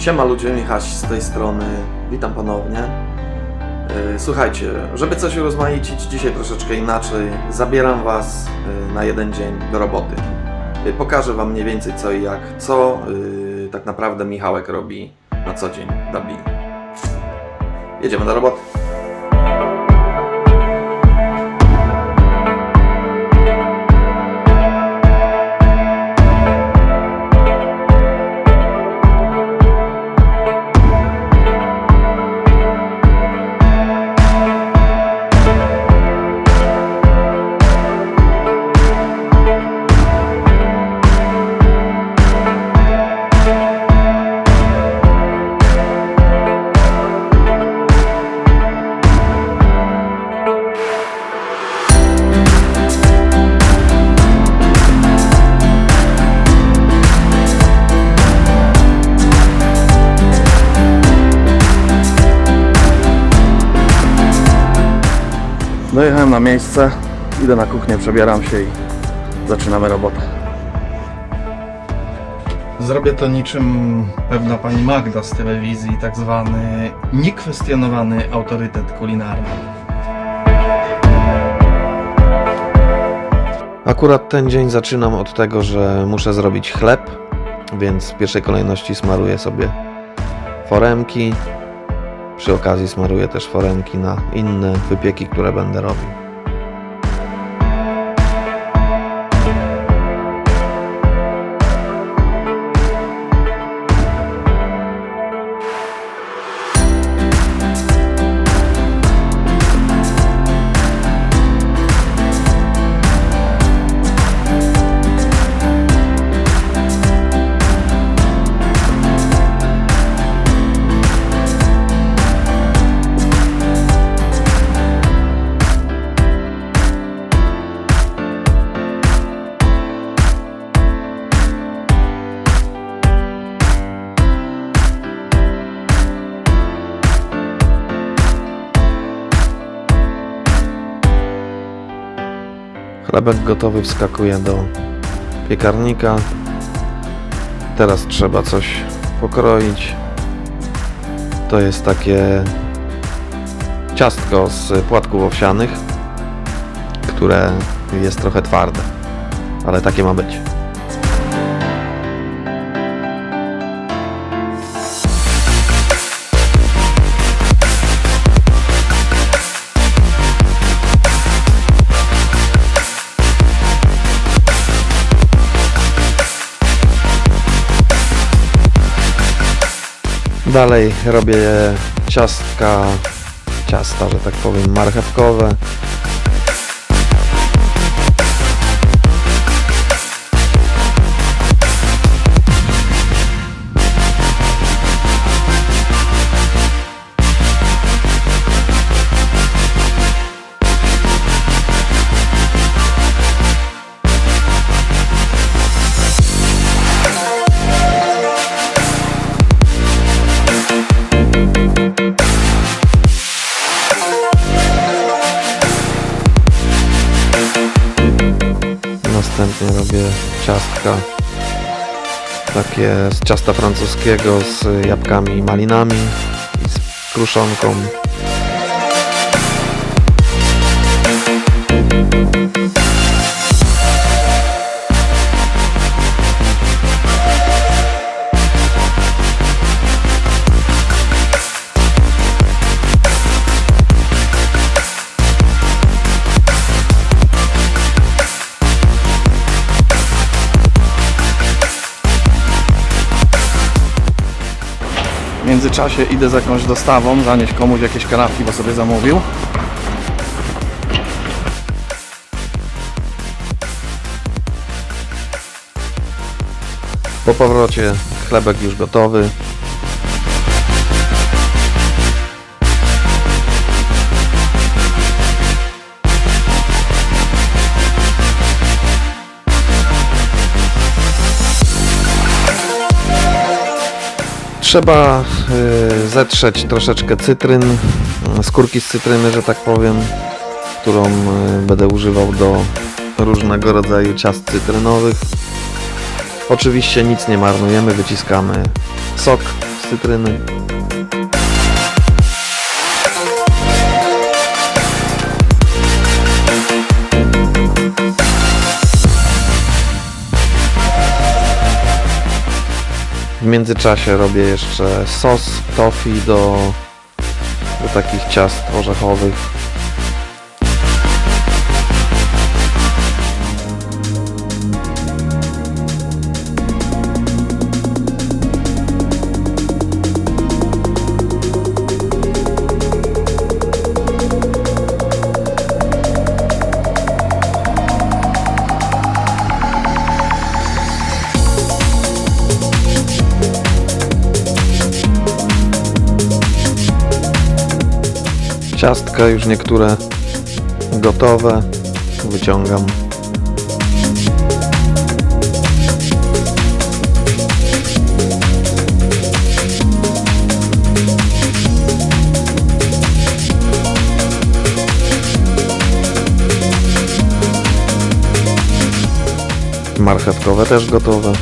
Siema ludzie, Michaś z tej strony, witam ponownie. Yy, Słuchajcie, żeby coś urozmaicić, dzisiaj troszeczkę inaczej, zabieram Was yy, na jeden dzień do roboty. Yy, Pokażę Wam mniej więcej co i jak, co tak naprawdę Michałek robi na co dzień w Dublinie. Jedziemy do roboty. Na miejsce, idę na kuchnię, przebieram się i zaczynamy robotę. Zrobię to niczym pewna pani Magda z telewizji, tak zwany niekwestionowany autorytet kulinarny. Akurat ten dzień zaczynam od tego, że muszę zrobić chleb, więc w pierwszej kolejności smaruję sobie foremki. Przy okazji smaruję też foremki na inne wypieki, które będę robił. Chlebek gotowy wskakuje do piekarnika. Teraz trzeba coś pokroić. To jest takie ciastko z płatków owsianych, które jest trochę twarde, ale takie ma być. Dalej robię ciastka, ciasta, że tak powiem, marchewkowe. Robię ciastka takie z ciasta francuskiego z jabłkami i malinami i z kruszonką. Międzyczasie idę z jakąś dostawą, zanieść komuś jakieś kanapki, bo sobie zamówił. Po powrocie chlebek już gotowy. Trzeba y, zetrzeć troszeczkę cytryn, skórki z cytryny, że tak powiem, którą y, będę używał do różnego rodzaju ciast cytrynowych. Oczywiście nic nie marnujemy, wyciskamy sok z cytryny. W międzyczasie robię jeszcze sos tofi do, do takich ciast orzechowych. Ciastka już niektóre gotowe. Wyciągam. Marchewkowe też gotowe.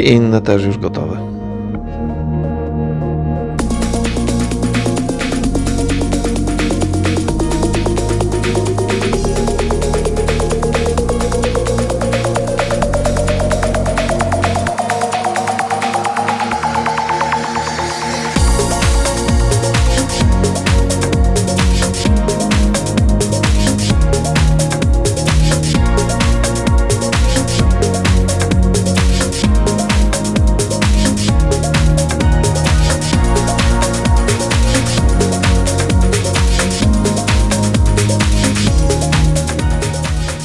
I inne też już gotowe.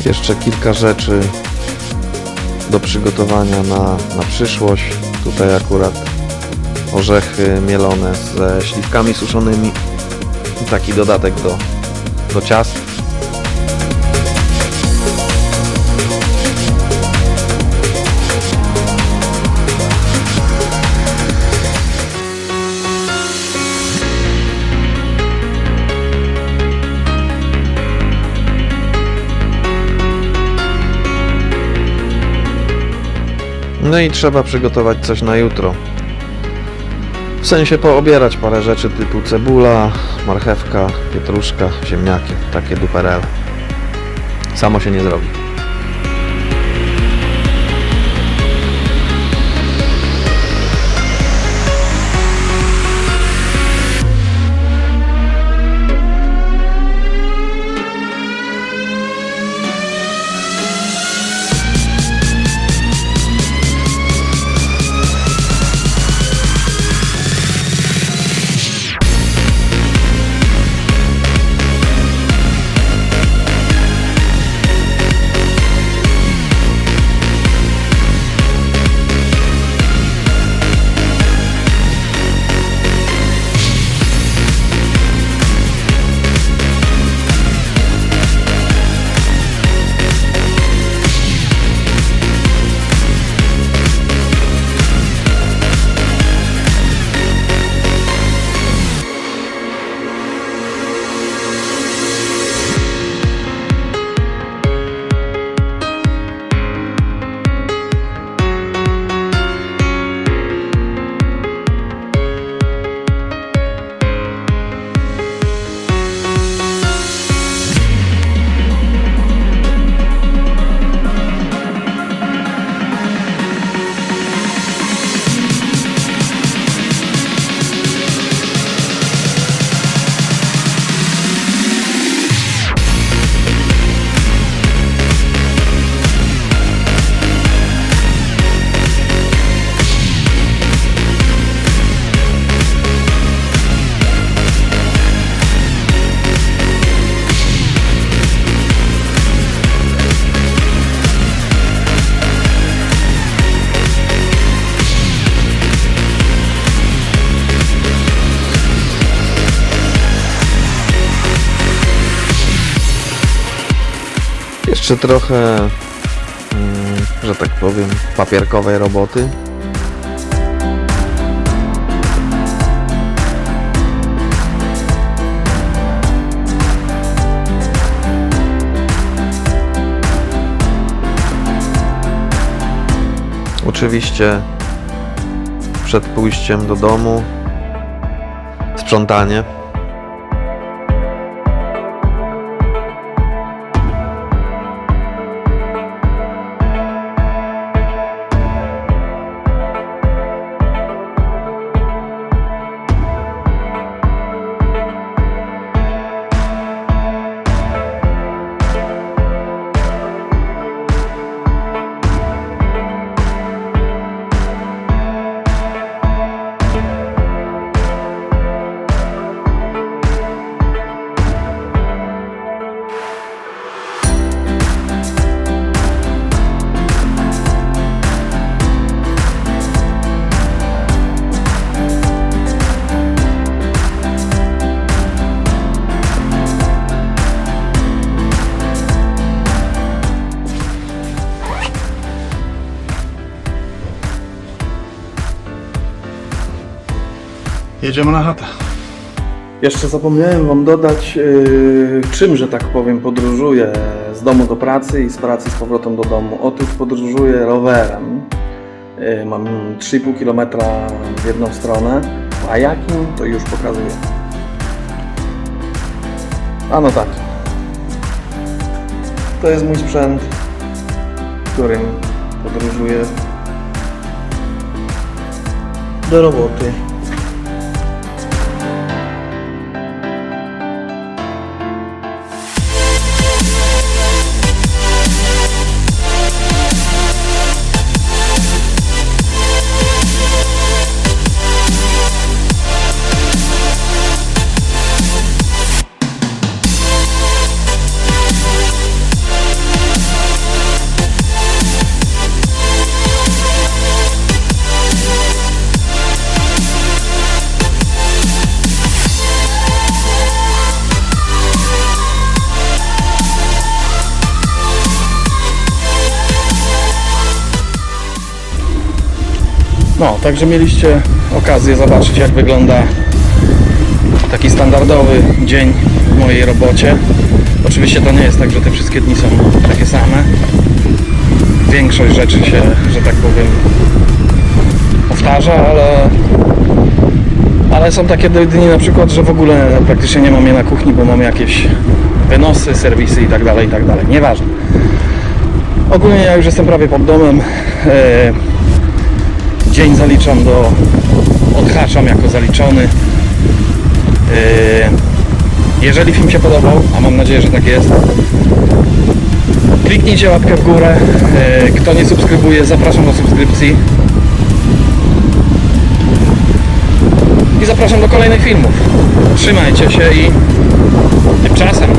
Jeszcze kilka rzeczy do przygotowania na, na przyszłość. Tutaj akurat orzechy mielone ze śliwkami suszonymi. Taki dodatek do, do ciast. No i trzeba przygotować coś na jutro. W sensie poobierać parę rzeczy typu cebula, marchewka, pietruszka, ziemniaki, takie duperele. Samo się nie zrobi. Jeszcze trochę, mm, że tak powiem, papierkowej roboty. Oczywiście przed pójściem do domu sprzątanie. Jedziemy na chatę. Jeszcze zapomniałem Wam dodać, yy, czym, że tak powiem, podróżuję z domu do pracy i z pracy z powrotem do domu. Otóż podróżuję rowerem. Yy, mam 3,5 km w jedną stronę, a jakim to już pokazuję. A no tak. To jest mój sprzęt, którym podróżuję do roboty. No, także mieliście okazję zobaczyć, jak wygląda taki standardowy dzień w mojej robocie. Oczywiście to nie jest tak, że te wszystkie dni są takie same. Większość rzeczy się, że tak powiem, powtarza, ale, ale są takie dni na przykład, że w ogóle praktycznie nie mam je na kuchni, bo mam jakieś wynosy, serwisy i tak dalej, i tak dalej. Nieważne. Ogólnie ja już jestem prawie pod domem. E, dzień zaliczam do odhaczam jako zaliczony. Yy, jeżeli film się podobał a mam nadzieję, że tak jest kliknijcie łapkę w górę. Yy, kto nie subskrybuje zapraszam do subskrypcji. I zapraszam do kolejnych filmów. Trzymajcie się i tymczasem